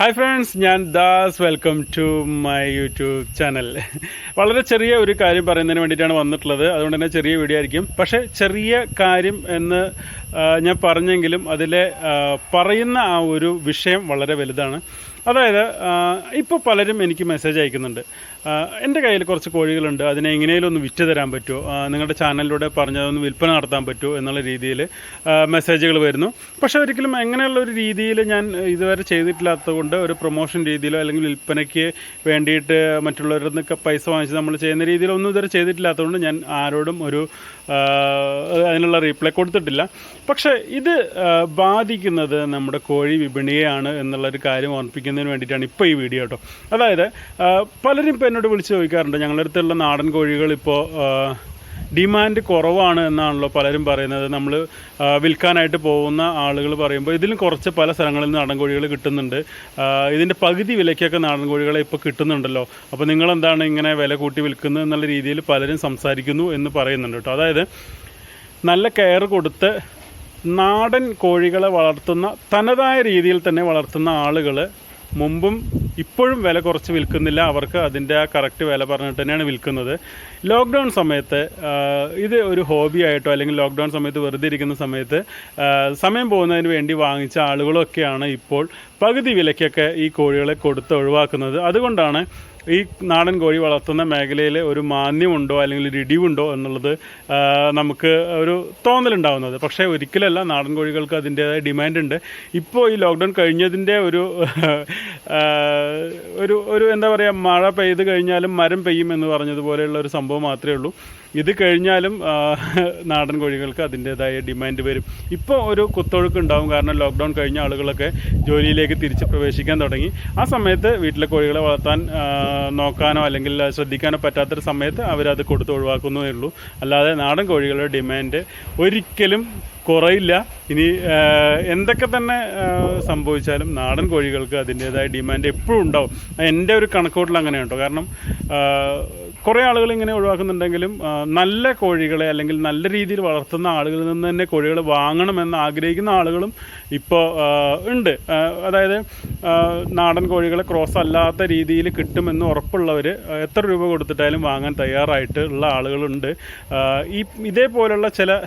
Hi friends ഞാൻ Das. Welcome to my YouTube channel വളരെ ചെറിയ ഒരു കാര്യം പറയുന്നതിന് വേണ്ടിയിട്ടാണ് വന്നിട്ടുള്ളത്. അതുകൊണ്ട് തന്നെ ചെറിയ വീഡിയോ ആയിരിക്കും. പക്ഷേ ചെറിയ കാര്യം എന്ന് ഞാൻ പറഞ്ഞെങ്കിലും അതിലെ പറയുന്ന ആ ഒരു വിഷയം വളരെ വലുതാണ്. അതായത് ഇപ്പോൾ പലരും എനിക്ക് മെസ്സേജ് അയക്കുന്നുണ്ട്. എന്റെ കയ്യിൽ കുറച്ച് കോഴികളുണ്ട്. അതിനെ എങ്ങനെയും ഒന്ന് വിറ്റ് തരാൻ പറ്റുമോ നിങ്ങളുടെ ചാനലിലൂടെ പറഞ്ഞതൊന്ന് വിൽപ്പന നടത്താൻ പറ്റുമോ എന്നുള്ള രീതിയിൽ മെസ്സേജുകൾ വരുന്നു. പക്ഷേ ഒരിക്കലും എങ്ങനെയുള്ള ഒരു രീതിയിൽ ഞാൻ ഇതുവരെ ചെയ്തിട്ടില്ലാത്തതുകൊണ്ട് ഒരു പ്രൊമോഷൻ രീതിയിലോ അല്ലെങ്കിൽ വിൽപ്പനയ്ക്ക് വേണ്ടിയിട്ട് മറ്റുള്ളവരിൽ നിന്നൊക്കെ പൈസ വാങ്ങിച്ച് നമ്മൾ ചെയ്യുന്ന രീതിയിലോ ഒന്നും ഇതുവരെ ചെയ്തിട്ടില്ലാത്തതുകൊണ്ട് ഞാൻ ആരോടും ഒരു അതിനുള്ള റീപ്ലൈ കൊടുത്തിട്ടില്ല. പക്ഷേ ഇത് ബാധിക്കുന്നത് നമ്മുടെ കോഴി വിപണിയെയാണ് എന്നുള്ളൊരു കാര്യം ഓർമ്മിപ്പിക്കുന്നതിന് വേണ്ടിയിട്ടാണ് ഇപ്പോൾ ഈ വീഡിയോ കേട്ടോ. അതായത് പലരും ഇപ്പോൾ എന്നോട് വിളിച്ച് ചോദിക്കാറുണ്ട് ഞങ്ങളുടെ അടുത്തുള്ള നാടൻ കോഴികൾ ഇപ്പോൾ ഡിമാൻഡ് കുറവാണ് എന്നാണല്ലോ പലരും പറയുന്നത്. നമ്മൾ വിൽക്കാനായിട്ട് പോകുന്ന ആളുകൾ പറയുമ്പോൾ ഇതിലും കുറച്ച് പല സ്ഥലങ്ങളിൽ നാടൻ കോഴികൾ കിട്ടുന്നുണ്ട്. ഇതിന്റെ പകുതി വിലയ്ക്കൊക്കെ നാടൻ കോഴികളെ ഇപ്പോൾ കിട്ടുന്നുണ്ടല്ലോ. അപ്പോൾ നിങ്ങളെന്താണ് ഇങ്ങനെ വില കൂട്ടി വിൽക്കുന്നത് എന്നുള്ള രീതിയിൽ പലരും സംസാരിക്കുന്നു എന്ന് പറയുന്നുണ്ട് കേട്ടോ. അതായത് നല്ല കെയർ കൊടുത്ത് നാടൻ കോഴികളെ വളർത്തുന്ന തനതായ രീതിയിൽ തന്നെ വളർത്തുന്ന ആളുകൾ മുമ്പും ഇപ്പോഴും വില കുറച്ച് വിൽക്കുന്നില്ല. അവർക്ക് അതിന്റെ ആ കറക്റ്റ് വില പറഞ്ഞിട്ട് തന്നെയാണ് വിൽക്കുന്നത്. ലോക്ക്ഡൗൺ സമയത്ത് ഇത് ഒരു ഹോബി ആയിട്ടോ അല്ലെങ്കിൽ ലോക്ക്ഡൗൺ സമയത്ത് വെറുതെ ഇരിക്കുന്ന സമയത്ത് സമയം പോകുന്നതിന് വേണ്ടി വാങ്ങിച്ച ആളുകളൊക്കെയാണ് ഇപ്പോൾ പകുതി വിലയ്ക്കൊക്കെ ഈ കോഴികളെ കൊടുത്ത് ഒഴിവാക്കുന്നത്. അതുകൊണ്ടാണ് ഈ നാടൻ കോഴി വളർത്തുന്ന മേഖലയിൽ ഒരു മാന്യമുണ്ടോ അല്ലെങ്കിൽ ഒരു ഇടിവുണ്ടോ എന്നുള്ളത് നമുക്ക് ഒരു തോന്നലുണ്ടാവുന്നത്. പക്ഷേ ഒരിക്കലല്ല നാടൻ കോഴികൾക്ക് അതിന്റേതായ ഡിമാൻഡ് ഉണ്ട് ഇപ്പോൾ ഈ ലോക്ക്ഡൗൺ കഴിഞ്ഞതിന്റെ ഒരു ഒരു ഒരു എന്താ പറയുക മഴ പെയ്ത് കഴിഞ്ഞാലും മരം പെയ്യും എന്ന് പറഞ്ഞതുപോലെയുള്ള ഒരു സംഭവം മാത്രമേ ഉള്ളൂ. ഇത് കഴിഞ്ഞാലും നാടൻ കോഴികൾക്ക് അതിന്റേതായ ഡിമാൻഡ് വരും. ഇപ്പോൾ ഒരു കുത്തൊഴുക്ക് ഉണ്ടാവും കാരണം ലോക്ക്ഡൗൺ കഴിഞ്ഞ ആളുകളൊക്കെ ജോലിയിലേക്ക് തിരിച്ച് പ്രവേശിക്കാൻ തുടങ്ങി. ആ സമയത്ത് വീട്ടിലെ കോഴികളെ വളർത്താൻ നോക്കാനോ അല്ലെങ്കിൽ ശ്രദ്ധിക്കാനോ പറ്റാത്തൊരു സമയത്ത് അവരത് കൊടുത്ത് ഒഴിവാക്കുന്നതേ ഉള്ളൂ. അല്ലാതെ നാടൻ കോഴികളുടെ ഡിമാൻഡ് ഒരിക്കലും കുറയില്ല. ഇനി എന്തൊക്കെ തന്നെ സംഭവിച്ചാലും നാടൻ കോഴികൾക്ക് അതിന്റേതായ ഡിമാൻഡ് എപ്പോഴും ഉണ്ടാവും. എന്റെ ഒരു കണക്കൂട്ടിൽ അങ്ങനെയാണ് കേട്ടോ കാരണം കുറേ ആളുകൾ ഇങ്ങനെ ഒഴിവാക്കുന്നുണ്ടെങ്കിലും നല്ല കോഴികളെ അല്ലെങ്കിൽ നല്ല രീതിയിൽ വളർത്തുന്ന ആളുകളിൽ നിന്ന് തന്നെ കോഴികൾ വാങ്ങണമെന്ന് ആഗ്രഹിക്കുന്ന ആളുകളും ഇപ്പോൾ ഉണ്ട്. അതായത് നാടൻ കോഴികളെ ക്രോസ് അല്ലാത്ത രീതിയിൽ കിട്ടുമെന്ന് ഉറപ്പുള്ളവർ എത്ര രൂപ കൊടുത്തിട്ടായാലും വാങ്ങാൻ തയ്യാറായിട്ട് ഉള്ള ആളുകളുണ്ട്. ഈ ഇതേപോലുള്ള ചില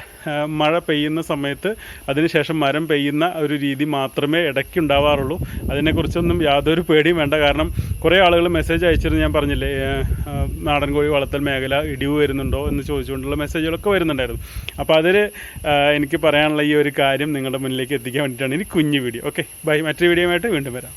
മഴ പെയ്യുന്ന സമയത്ത് അതിനുശേഷം മരം പെയ്യുന്ന ഒരു രീതി മാത്രമേ ഇടയ്ക്ക് ഉണ്ടാവാറുള്ളൂ അതിനെക്കുറിച്ചൊന്നും യാതൊരു പേടിയും വേണ്ട. കാരണം കുറേ ആളുകൾ മെസ്സേജ് അയച്ചിരുന്നു ഞാൻ പറഞ്ഞില്ലേ നാടൻ കോഴി വളർത്തൽ മേഖല ഇടിവ് വരുന്നുണ്ടോ എന്ന് ചോദിച്ചുകൊണ്ടുള്ള മെസ്സേജുകളൊക്കെ വരുന്നുണ്ടായിരുന്നു. അപ്പോൾ അതിൽ എനിക്ക് പറയാനുള്ള ഈ ഒരു കാര്യം നിങ്ങളുടെ മുന്നിലേക്ക് എത്തിക്കാൻ വേണ്ടിയിട്ടാണ് ഇനി കുഞ്ഞു വീഡിയോ. ഓക്കെ ബൈ മറ്റൊരു വീഡിയോയുമായിട്ട് വീണ്ടും വരാം.